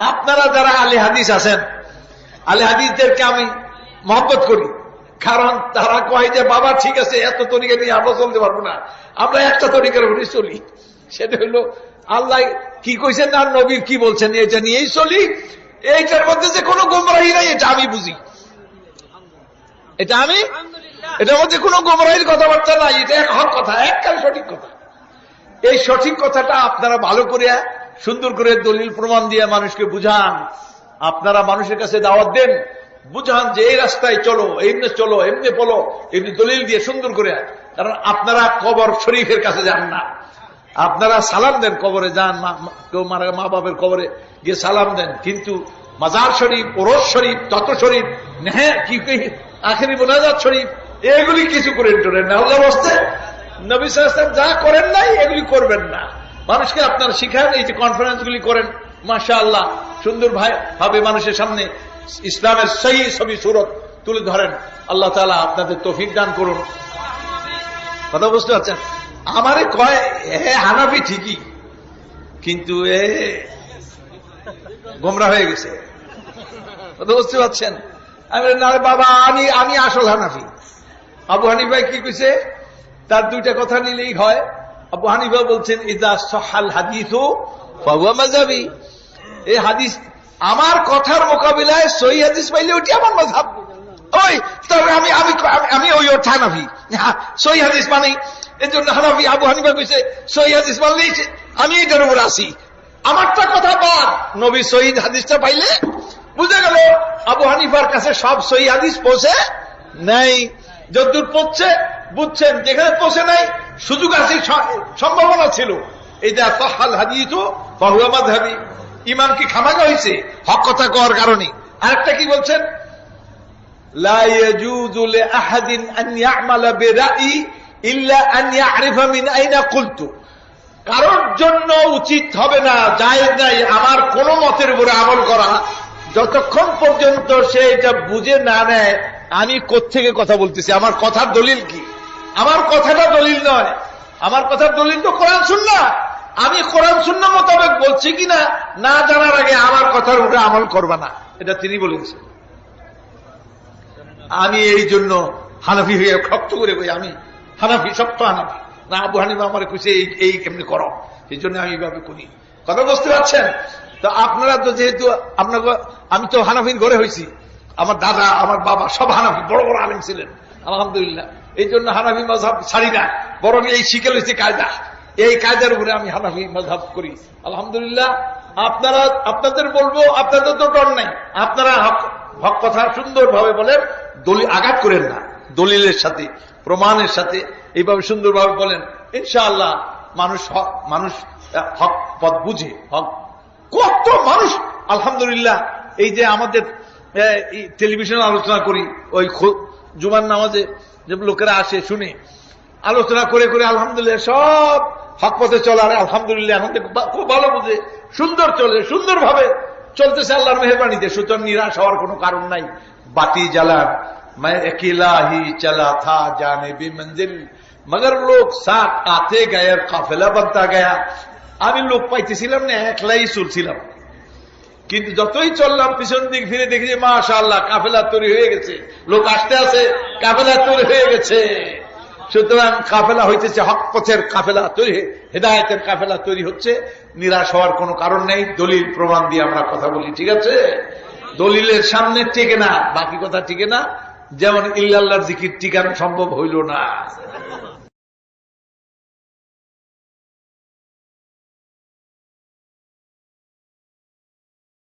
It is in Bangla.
আপনারা যারা আলী হাদিস আছেন আলী হাদিসদেরকে আমি মহব্বত করি। কারণ তারা কয় যে বাবা ঠিক আছে এত তরিকা নিয়ে আমরা চলতে পারব না। আমরা একটা তরিকার উপরে চলি। সেটা হলো আল্লাহ কি কইছেন আর নবীর কি বলছেন এটা নিয়েই চলি। এইটার মধ্যে যে কোনো গোমরাহি নাই এটা আমি বুঝি। এটা আমি? এটার মধ্যে কোনো গোমরাহির কথাবার্তা নাই এটা এক হক কথা এককাল সঠিক কথা। এই সঠিক কথাটা আপনারা ভালো করে সুন্দর করে দলিল প্রমাণ দিয়ে মানুষকে বুঝান। আপনারা মানুষের কাছে দাওয়াত দেন, বুঝান যে এই রাস্তায় চলো, এমনি চলো, এমনি বলো, এমনি দলিল দিয়ে সুন্দর করে। কারণ আপনারা কবর শরীফের কাছে যান না। আপনারা সালাম দেন কবরে, যান কেউ মারা, মা বাবার কবরে গিয়ে সালাম দেন। কিন্তু মাজার শরীফ, ওরস শরীফ তত শরীফ হ্যাঁ কি আখেরি মোনাজাত শরীফ, এগুলি কিছু করেন টোরেন না। আল্লাহ বসতে নবী সাল্লাম যা করেন নাই, এগুলি করবেন না। মানুষকে আপনারা শিখান, এই যে কনফারেন্স গুলি করেন মাসা সুন্দর ভাই ভাবে মানুষের সামনে, ইসলামের সেই ছবি, সুরত তুলে ধরেন। আল্লাহ তালা আপনাদের তফিক দান করুন। কথা বুঝতে পারছেন? আমারে কয়, এ হানাফি ঠিকই, কিন্তু এ গোমরা হয়ে গেছে। কথা বুঝতে পারছেন? আমি না বাবা, আমি আমি আসল হানাফি। আবু হানিফাই কি কইছে? তার দুইটা কথা নিলেই হয় আবু হানিফা বলছেন ইদা সহাল হাদিস মাজাবি এই হাদিস আমার কথার মোকাবিলায় সহি হাদিস পাইলে ওটি আমার মজাব ওই তবে আমি আমি আমি- ওই হানাফি হ্যাঁ, সহি হাদিস মানি। এই জন্য হানাফি আবু হানিফা কইছে সহি হাদিস মানলেই আমি এটার উপর আসি আমারটা কথা বাদ নবী শহীদ হাদিসটা পাইলে বুঝে গেল আবু হানিফার কাছে সব সহি হাদিস পৌঁছে নাই। যদ্দূর পড়ছে বুঝছেন যেখানে পৌঁছে নাই সুযোগ আছে সম্ভাবনা ছিল। এটা তহাল হাদিয়ে তো বাহুয়াবাদ হাবি ইমান কি খামাকা হয়েছে হক কথা কওয়ার কারণে। আরেকটা কি বলছেন? কারোর জন্য উচিত হবে না যাই নাই আমার কোন মতের উপরে আমল করা। যতক্ষণ পর্যন্ত সে এটা বুঝে না নেয়, আমি কোথেকে কথা বলতেছি? আমার কথার দলিল কি? আমার কথাটা দলিল নয়। আমার কথার দলিল তো কোরআন শূন্য আমি কোরআন শূন্য মোতাবেক বলছি কিনা, না জানার আগে আমার কথার উপরে আমল করবা না। এটা তিনি বলেছেন। আমি এই জন্য হানাফি হয়ে শক্ত করে কই আমি হানাফি, শক্ত হানাফি। না, আবু হানিফা আমার খুশি এই এই কেমনি করো? এই জন্য আমি এইভাবে করি। কথা বুঝতে পারছেন? তো আপনারা তো যেহেতু আপনার আমি তো হানাফির ঘরে হয়েছি আমার দাদা, আমার বাবা সব হানাফি, বড় বড় আলিম ছিলেন। আলহামদুলিল্লাহ। এই জন্য হানাফি মজাব ছাড়ি না। বরং এই শিখে লইছে কায়দা। এই কায়দার উপরে আমি হানাফি মজাব করি। আলহামদুলিল্লাহ, আপনারা, আপনাদের বলব, আপনাদের তো ডর নাই। আপনারা হক হক কথা সুন্দরভাবে বলেন, দলিল আঘাত করেন না। দলিলের সাথে, প্রমাণের সাথে এইভাবে সুন্দরভাবে বলেন। ইনশাআল্লাহ, মানুষ হক মানুষ হক পথ বুঝে, হক। কত মানুষ, আলহামদুলিল্লাহ, এই যে আমাদের টেলিভিশন আলোচনা করি, ওই জুমার নামাজে যে লোকেরা আসে শুনে আলোচনা করে করে আলহামদুলিল্লাহ সব হক পথে চলার আলহামদুলিল্লাহ এখন থেকে বা- খুব ভালো বুঝে সুন্দর চলে সুন্দরভাবে চলতেছে আল্লাহর মেহরবানিতে সুতরাং নিরাশ হওয়ার কোনো কারণ নাই বাতি জ্বালান मैं अकेला ही चला था जाने भी मंजिल मगर लोग साथ आते गए और काफिला बनता गया আমি লোক পাইতেছিলাম না একলাই চলছিলাম কিন্তু যতই চললাম, পিছন দিক ফিরে দেখি যে মাশা আল্লাহ কাফেলা তৈরি হয়ে গেছে। লোক আসতে আছে কাফেলা তৈরি হয়ে গেছে। সুতরাং কাফেলা হইতেছে হক পথের কাফেলা তৈরি হেদায়তের কাফেলা তৈরি হচ্ছে। নিরাশ হওয়ার কোনো কারণ নেই। দলিল প্রমাণ দিয়ে আমরা কথা বলি, ঠিক আছে? দলিলের সামনে টিকে না, বাকি কথা টিকে না। যেমন ইল্লাল্লাহর জিকির টিকানো সম্ভব হইল না।